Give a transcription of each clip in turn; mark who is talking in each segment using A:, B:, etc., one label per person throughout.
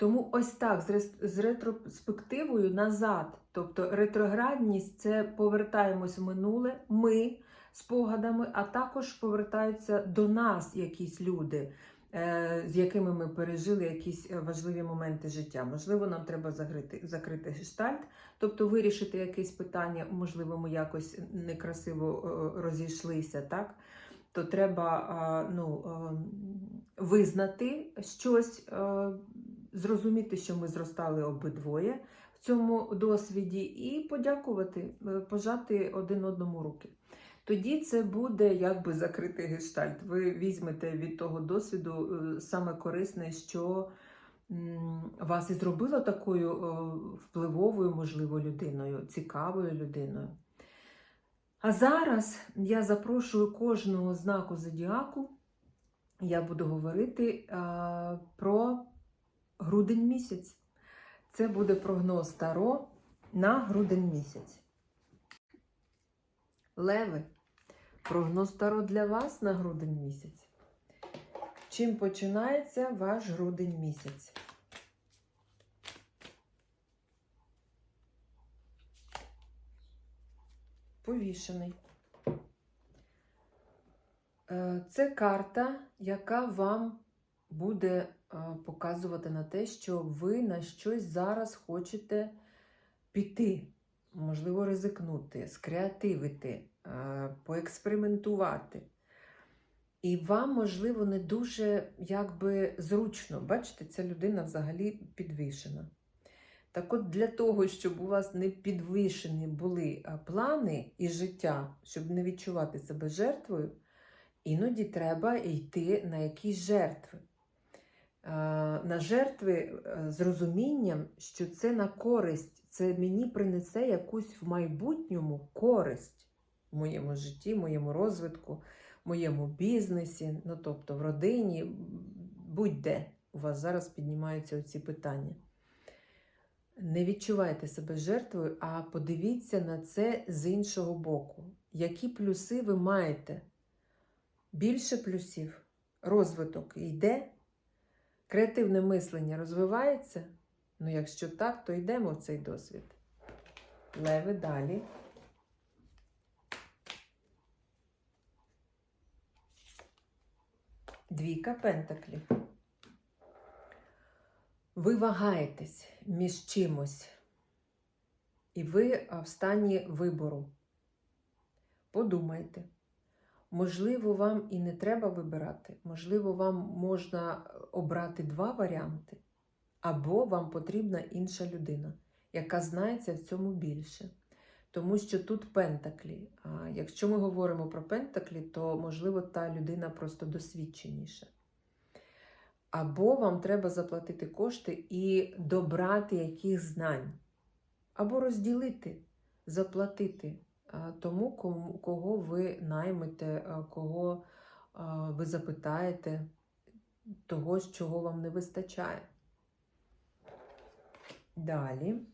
A: Тому ось так, з, ретроспективою назад. Тобто ретроградність це повертаємось в минуле, ми спогадами, а також повертаються до нас якісь люди, е, з якими ми пережили якісь е, важливі моменти життя. Можливо, нам треба закрити, закрити гештальт, тобто вирішити якесь питання, можливо, ми якось некрасиво е, розійшлися, так? То треба ну, е, визнати щось, зрозуміти, що ми зростали обидвоє в цьому досвіді, і подякувати, е, пожати один одному руки. Тоді це буде якби закритий гештальт. Ви візьмете від того досвіду е, саме корисне, що вас і зробило такою е, впливовою, можливо, людиною, цікавою людиною. А зараз я запрошую кожного знаку зодіаку. Я буду говорити про грудень місяць. Це буде прогноз Таро на грудень місяць. Леви, прогноз Таро для вас на грудень місяць. Чим починається ваш грудень місяць? Повішений. Е, Це карта, яка вам буде е, показувати на те, що ви на щось зараз хочете піти, можливо, ризикнути, скреативити, е, поекспериментувати. І вам, можливо, не дуже якби зручно. Бачите, ця людина взагалі підвішена. Так от для того, щоб у вас не підвішені були плани і життя, щоб не відчувати себе жертвою, іноді треба йти на якісь жертви. А, На жертви е, з розумінням, що це на користь, це мені принесе якусь в майбутньому користь в моєму житті, моєму розвитку, моєму бізнесі, ну тобто в родині, будь-де у вас зараз піднімаються оці питання. Не відчувайте себе жертвою, а подивіться на це з іншого боку. Які плюси ви маєте? Більше плюсів, розвиток йде, креативне мислення розвивається. Ну, якщо так, то йдемо в цей досвід. Леви далі. Двійка пентаклів. Ви вагаєтесь між чимось, і ви в стані вибору. Подумайте, можливо, вам і не треба вибирати, можливо, вам можна обрати два варіанти, або вам потрібна інша людина, яка знається в цьому більше. Тому що тут пентаклі. А якщо ми говоримо про пентаклі, то, можливо, та людина просто досвідченіша. Або вам треба заплатити кошти і добрати яких знань, або розділити, заплатити тому, кого ви наймете, кого ви запитаєте, того, чого вам не вистачає. Далі.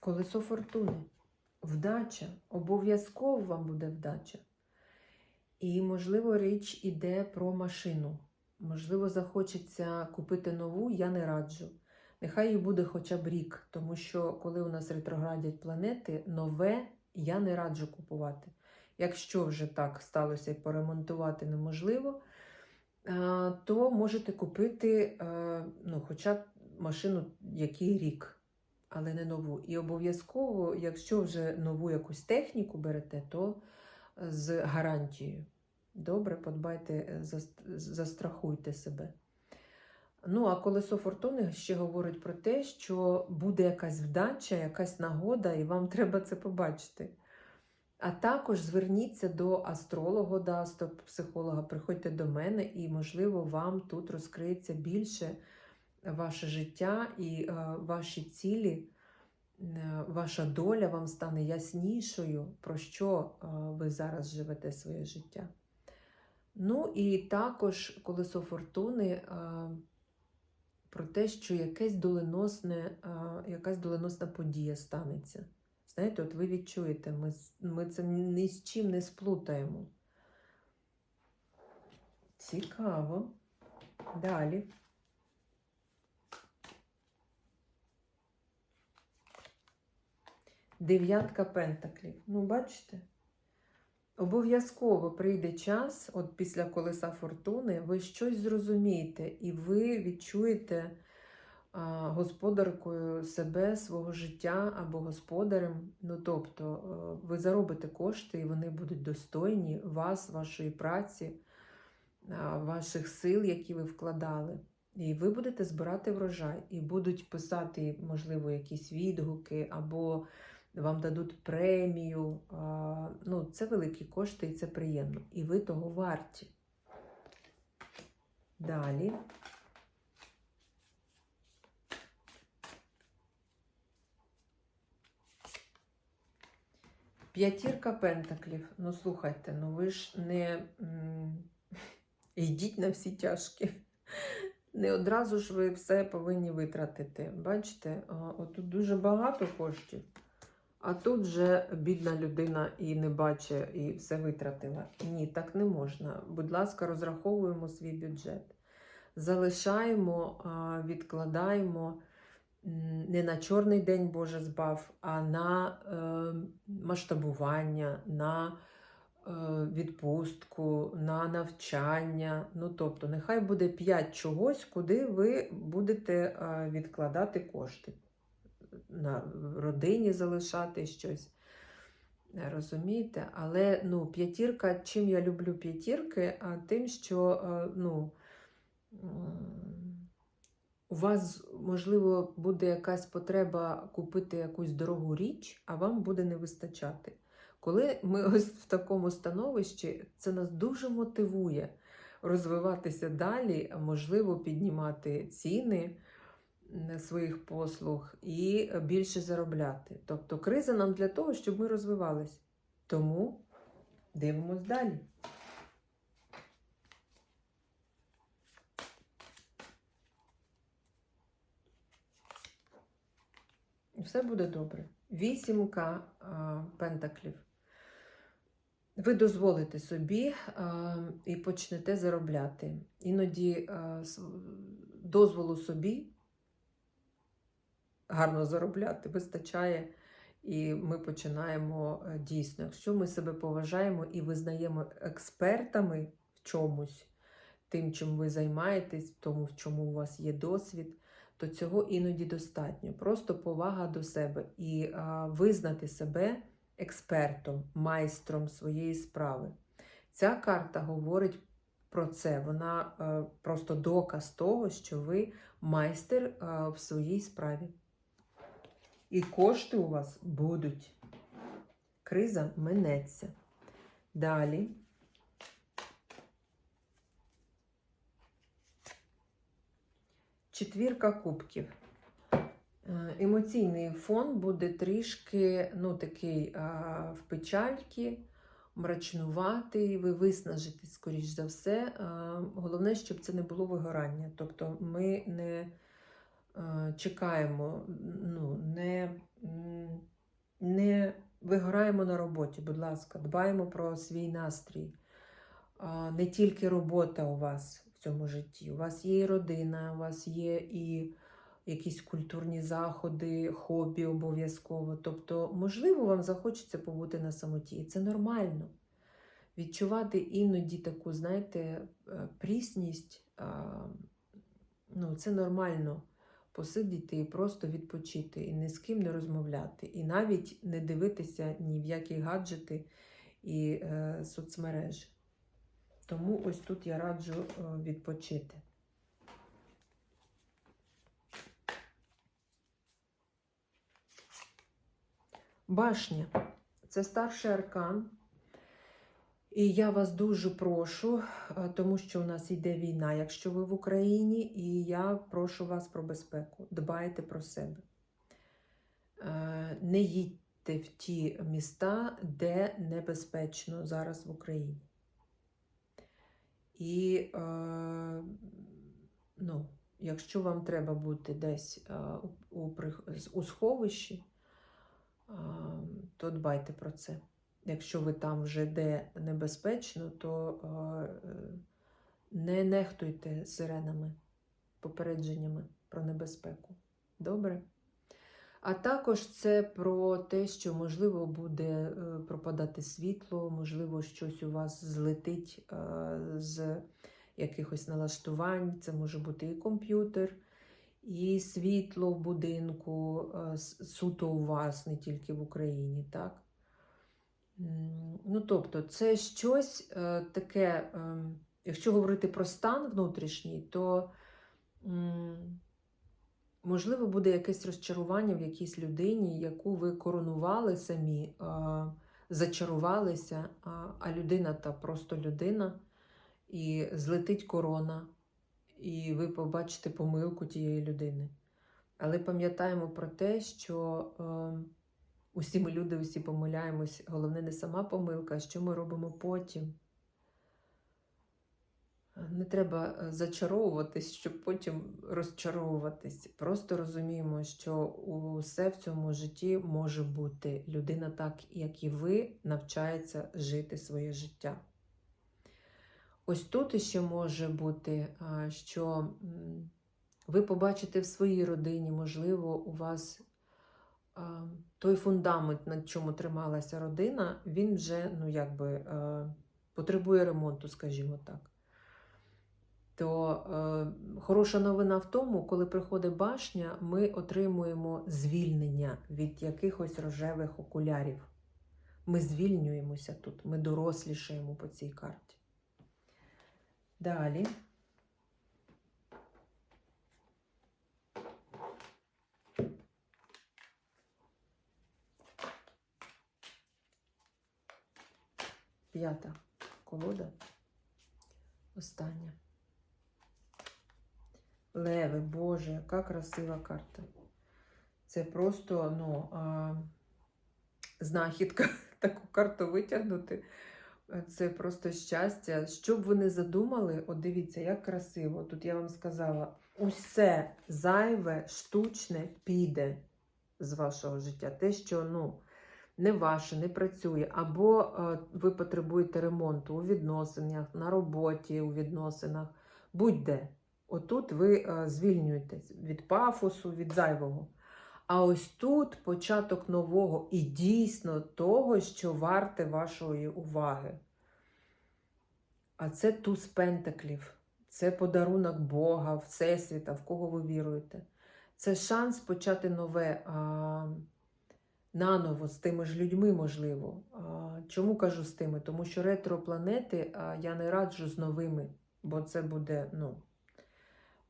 A: Колесо фортуни. Вдача. Обов'язково вам буде вдача. І, можливо, річ іде про машину. Можливо, захочеться купити нову, я не раджу. Нехай їй буде хоча б рік, тому що коли у нас ретроградять планети, нове я не раджу купувати. Якщо вже так сталося і поремонтувати неможливо, то можете купити ну, хоча б машину який рік але не нову. І обов'язково, якщо вже нову якусь техніку берете, то з гарантією. Добре, подбайте, застрахуйте себе. Ну, а колесо фортуни ще говорить про те, що буде якась вдача, якась нагода, і вам треба це побачити. А також зверніться до астролога, до астропсихолога, приходьте до мене, і, можливо, вам тут розкриється більше ваше життя і е, ваші цілі, е, ваша доля вам стане яснішою, про що е, ви зараз живете своє життя. Ну і також колесо фортуни е, про те, що якесь доленосне, е, якась доленосна подія станеться. Знаєте, от ви відчуєте, ми, ми це ні з чим не сплутаємо. Цікаво. Далі. Дев'ятка пентаклів. Ну, бачите? Обов'язково прийде час, от після колеса фортуни, ви щось зрозумієте, і ви відчуєте господаркою себе, свого життя або господарем. Ну, тобто, е, ви заробите кошти, і вони будуть достойні вас, вашої праці, ваших сил, які ви вкладали. І ви будете збирати врожай, і будуть писати, можливо, якісь відгуки, або вам дадуть премію. Ну, це великі кошти, і це приємно. І ви того варті. Далі. П'ятірка пентаклів. Ну, слухайте, ну ви ж не йдіть на всі тяжкі. Не одразу ж ви все повинні витратити. Бачите, отут дуже багато коштів, а тут вже бідна людина і не бачить, і все витратила. Ні, так не можна. Будь ласка, розраховуємо свій бюджет. Залишаємо, відкладаємо не на чорний день Боже збав, а на е, масштабування, на е, відпустку, на навчання. Ну, тобто, нехай буде 5 чогось, куди ви будете е, відкладати кошти. На родині залишати щось. Розумієте? Але ну, п'ятірка, чим я люблю п'ятірки, а тим, що е, ну, у вас, можливо, буде якась потреба купити якусь дорогу річ, а вам буде не вистачати. Коли ми ось в такому становищі, це нас дуже мотивує розвиватися далі, можливо, піднімати ціни своїх послуг і більше заробляти. Тобто криза нам для того, щоб ми розвивались. Тому дивимось далі. Все буде добре. Вісімка а, пентаклів. Ви дозволите собі а, і почнете заробляти. Іноді а, дозволу собі гарно заробляти вистачає, і ми починаємо е, дійсно. Якщо ми себе поважаємо і визнаємо експертами в чомусь, тим, чим ви займаєтесь, тому, в чому у вас є досвід, то цього іноді достатньо. Просто повага до себе і а, визнати себе експертом, майстром своєї справи. Ця карта говорить про це. Вона е, просто доказ того, що ви майстер е, в своїй справі. І кошти у вас будуть. Криза минеться. Далі. Четвірка кубків. Е, Емоційний фон буде трішки, ну, такий а, в печальки, мрачнуватий, ви виснажитесь, скоріш за все. А, головне, щоб це не було вигорання. Тобто ми не е, чекаємо, ну, не, не вигораємо на роботі, будь ласка, дбаємо про свій настрій. Не тільки робота у вас в цьому житті, у вас є і родина, у вас є і якісь культурні заходи, хобі обов'язково. Тобто, можливо, вам захочеться побути на самоті, і це нормально. Відчувати іноді таку, знаєте, е, прісність, ну, це нормально посидіти і просто відпочити, і ні з ким не розмовляти, і навіть не дивитися ні в які гаджети і е, соцмережі. Тому ось тут я раджу е, відпочити. Башня це старший аркан. І я вас дуже прошу, е, тому що у нас йде війна, якщо ви в Україні, і я прошу вас про безпеку. Дбайте про себе. Е, Не їдьте в ті міста, де небезпечно зараз в Україні. І е, ну, якщо вам треба бути десь у, сховищі, то дбайте про це. Якщо ви там вже де небезпечно, то е, не нехтуйте сиренами, попередженнями про небезпеку. Добре? А також це про те, що можливо буде е, пропадати світло, можливо, щось у вас злетить е, з якихось налаштувань. Це може бути і комп'ютер,
B: і світло в будинку суто у вас, не тільки в Україні, так? Ну, тобто, це щось е, таке, ем, якщо говорити про стан внутрішній, то можливо буде якесь розчарування в якійсь людині, яку ви коронували самі, зачарувалися, а, людина та просто людина, і злетить корона, і ви побачите помилку тієї людини. Але пам'ятаємо про те, що е, усі ми люди, усі помиляємось. Головне не сама помилка, а що ми робимо потім. Не треба е, зачаровуватись, щоб потім розчаровуватись. Просто розуміємо, що усе в цьому житті може бути. Людина, так як і ви, навчається жити своє життя. Ось тут іще може бути, що ви побачите в своїй родині, можливо, у вас той фундамент, на чому трималася родина, він вже ну, якби, е, потребує ремонту, скажімо так. То е, хороша новина в тому, коли приходить башня, ми отримуємо звільнення від якихось рожевих окулярів. Ми звільнюємося тут, ми дорослішаємо по цій карті. Далі. П'ята колода. Остання. Леви, Боже, яка красива карта. Це просто ну, а, знахідка таку карту витягнути. Це просто щастя. Що б ви не задумали, от дивіться, як красиво. Тут я вам сказала, усе зайве, штучне піде з вашого життя. Те, що ну, не ваше, не працює, або е, ви потребуєте ремонту у відносинах, на роботі, у відносинах, будь-де. Отут ви е, звільнюєтесь від пафосу, від зайвого. А ось тут початок нового і дійсно того, що варте вашої уваги. А це туз пентаклів, це подарунок Бога, Всесвіта, в кого ви віруєте. Це шанс почати нове наново з тими ж людьми, можливо. Чому кажу з тими? Тому що ретропланети я не раджу з новими, бо це буде, ну.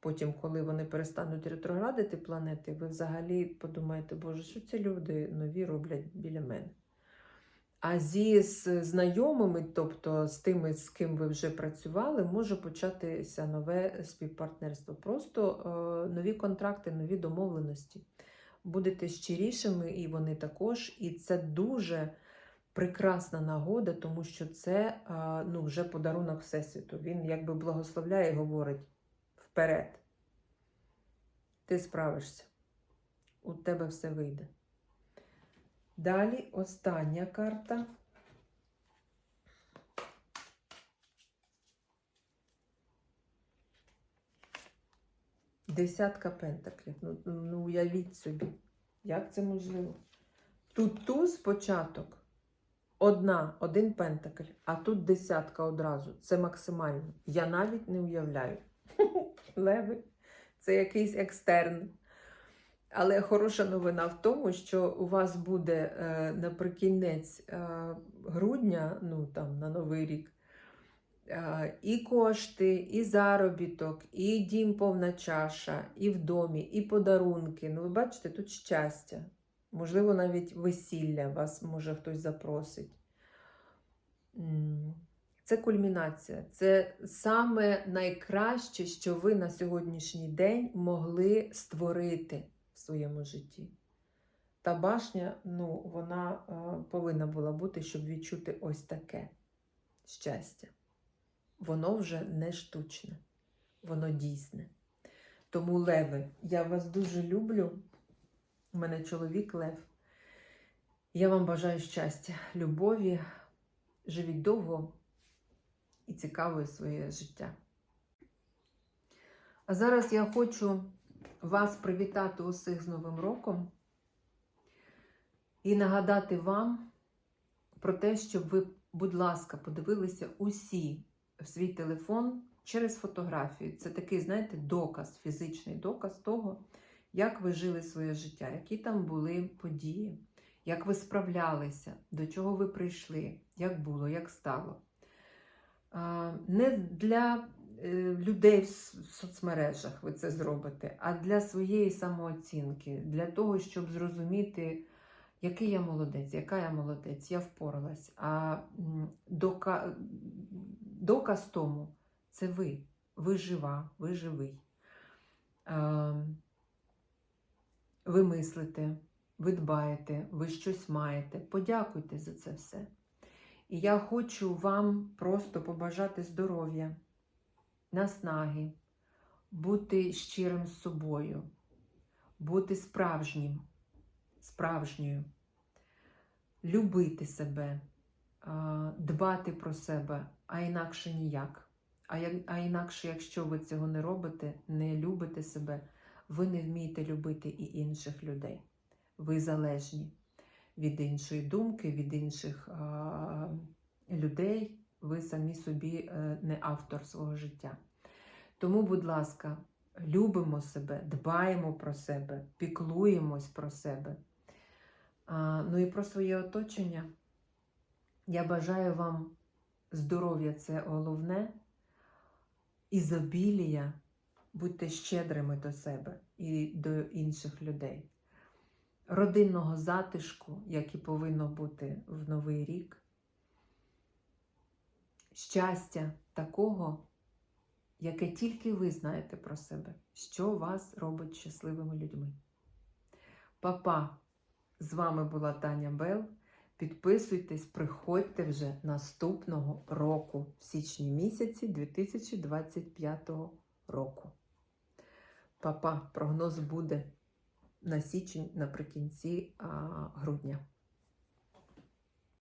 B: Потім, коли вони перестануть ретроградити планети, ви взагалі подумаєте, Боже, що ці люди нові роблять біля мене. А зі знайомими, тобто з тими, з ким ви вже працювали, може початися нове співпартнерство. Просто е, нові контракти, нові домовленості. Будете щирішими, і вони також. І це дуже прекрасна нагода, тому що це ну, вже подарунок Всесвіту. Він якби благословляє і говорить вперед. Ти справишся. У тебе все вийде. Далі остання карта. Десятка пентаклів. Ну, ну уявіть собі, як це можливо? Тут туз початок. Одна, один пентакль, а тут десятка одразу. Це максимально. Я навіть не уявляю. Леви, це якийсь екстерн. Але хороша новина в тому, що у вас буде е, наприкінець е, грудня, ну там на Новий рік, і кошти, і заробіток, і дім повна чаша, і в домі, і подарунки. Ну, ви бачите, тут щастя. Можливо, навіть весілля вас може хтось запросить. Це кульмінація. Це саме найкраще, що ви на сьогоднішній день могли створити в своєму житті. Та башня, ну, вона е, повинна була бути, щоб відчути ось таке щастя. Воно вже не штучне, воно дійсне. Тому, Леви, я вас дуже люблю. У мене чоловік Лев. Я вам бажаю щастя, любові. Живіть довго і цікаве своє життя. А зараз я хочу вас привітати усіх з Новим роком і нагадати вам про те, щоб ви, будь ласка, подивилися усі свій телефон
A: через фотографію. Це такий, знаєте, доказ, фізичний доказ того, як ви жили своє життя, які там були події, як ви справлялися, до чого ви прийшли, як було, як стало. Не для е, людей в соцмережах ви це зробите, а для своєї самооцінки, для того, щоб зрозуміти, який я молодець, яка я молодець, я впоралась. А дока... доказ тому це ви. Ви жива, ви живий. Ви мислите, ви дбаєте, ви щось маєте. Подякуйте за це все. І я хочу вам просто побажати здоров'я, наснаги, бути щирим з собою, бути справжнім, справжньою, любити себе, дбати про себе, а інакше ніяк. А, як- а інакше, якщо ви цього не робите, не любите себе, ви не вмієте любити і інших людей. Ви залежні від іншої думки, від інших а, людей. Ви самі собі е, не автор свого життя. Тому, будь ласка, любимо себе, дбаємо про себе, піклуємось про себе. А, ну і про своє оточення. Я бажаю вам здоров'я це головне, ізобілія, будьте щедрими до себе і до інших людей. Родинного затишку, як і повинно бути в Новий рік. Щастя такого, яке тільки ви знаєте про себе, що вас робить щасливими людьми. Папа, з вами була Таня Бел. Підписуйтесь, приходьте вже наступного року, в січні місяці 2025 року. Папа, прогноз буде на січень наприкінці грудня.